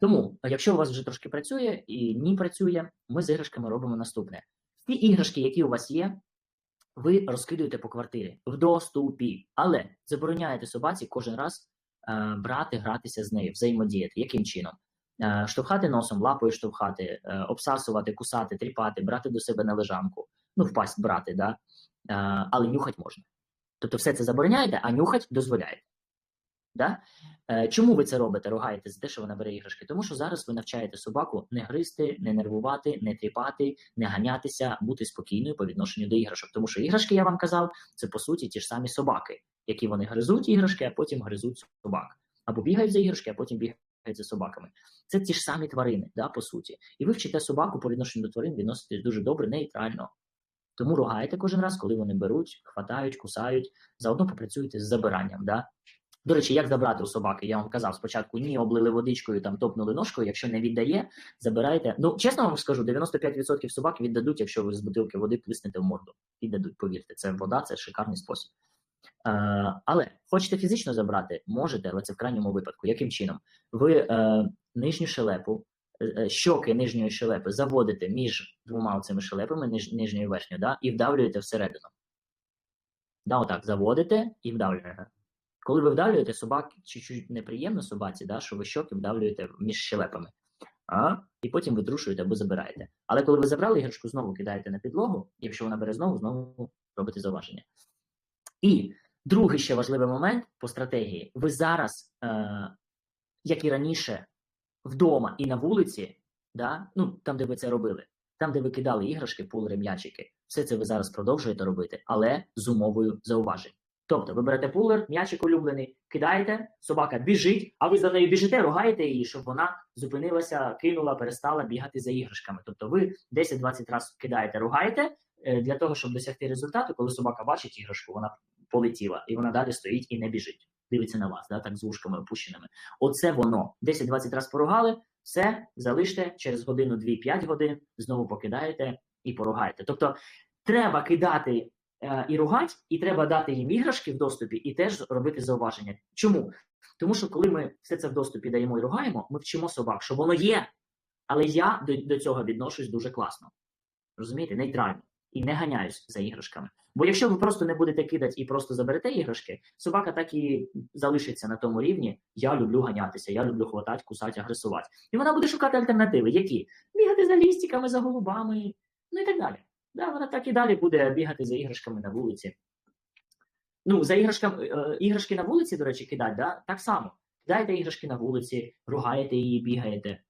Тому, якщо у вас вже трошки працює і ні працює, ми з іграшками робимо наступне: ті іграшки, які у вас є, ви розкидуєте по квартирі в доступі, але забороняєте собаці кожен раз е, брати, гратися з нею, взаємодіяти. Яким чином? Е, штовхати носом, лапою штовхати, е, обсасувати, кусати, тріпати, брати до себе на лежанку, ну, впасть брати, да? е, але нюхать можна. Тобто все це забороняєте, а нюхать дозволяєте. Да? Е, Чому ви це робите? Ругаєте за те, що вона бере іграшки? Тому що зараз ви навчаєте собаку не гризти, не нервувати, не тріпати, не ганятися, бути спокійною по відношенню до іграшок. Тому що іграшки, я вам казав, це по суті ті ж самі собаки, які вони гризуть іграшки, а потім гризуть собак. Або бігають за іграшки, а потім бігають за собаками. Це ті ж самі тварини, да, по суті. І ви вчите собаку по відношенню до тварин відноситись дуже добре, нейтрально. Тому ругаєте кожен раз, коли вони беруть, хватають, кусають, заодно попрацюєте з забиранням. Да? До речі, як забрати у собаки? Я вам казав спочатку ні, облили водичкою, там топнули ножкою. Якщо не віддає, забирайте. Ну, чесно вам скажу, 95% собак віддадуть, якщо ви з бутилки води плиснете в морду. Віддадуть, повірте, це вода, це шикарний спосіб. Е, але хочете фізично забрати, можете, але це в крайньому випадку. Яким чином? Ви е, нижню шелепу, е, щоки нижньої шелепи заводите між двома цими шелепами, ниж, нижньою верхньою, да, і вдавлюєте всередину. Да, отак, заводите і вдавлюєте. Коли ви вдавлюєте, собак чуть-чуть неприємно собаці, да, що ви щоки вдавлюєте між щелепами. А? І потім витрушуєте або забираєте. Але коли ви забрали іграшку, знову кидаєте на підлогу, якщо вона бере знову, знову робите зауваження. І другий ще важливий момент по стратегії: ви зараз, е, як і раніше, вдома і на вулиці, да, ну там, де ви це робили, там, де ви кидали іграшки, пулери, м'ячики, все це ви зараз продовжуєте робити, але з умовою зауважень. Тобто, ви берете пулер, м'ячик улюблений, кидаєте, собака біжить, а ви за нею біжите, ругаєте її, щоб вона зупинилася, кинула, перестала бігати за іграшками. Тобто, ви 10-20 разів кидаєте, ругаєте е, для того, щоб досягти результату, коли собака бачить іграшку, вона полетіла, і вона далі стоїть і не біжить. Дивиться на вас, да, так з вушками опущеними. Оце воно. 10-20 разів поругали, все, залиште через годину, 2-5 годин, знову покидаєте і поругаєте. Тобто, треба кидати і ругати, і треба дати їм іграшки в доступі, і теж робити зауваження. Чому? Тому що коли ми все це в доступі даємо і ругаємо, ми вчимо собак, що воно є, але я до, до цього відношусь дуже класно. Розумієте, нейтрально. І не ганяюсь за іграшками. Бо якщо ви просто не будете кидати і просто заберете іграшки, собака так і залишиться на тому рівні. Я люблю ганятися, я люблю хватати, кусати, агресувати. І вона буде шукати альтернативи, які бігати за лістиками, за голубами, ну і так далі. Да, вона так і далі буде бігати за іграшками на вулиці. Ну, за іграшками, е, іграшки на вулиці, до речі, кидати, да? так само. Кидаєте іграшки на вулиці, ругаєте її, бігаєте.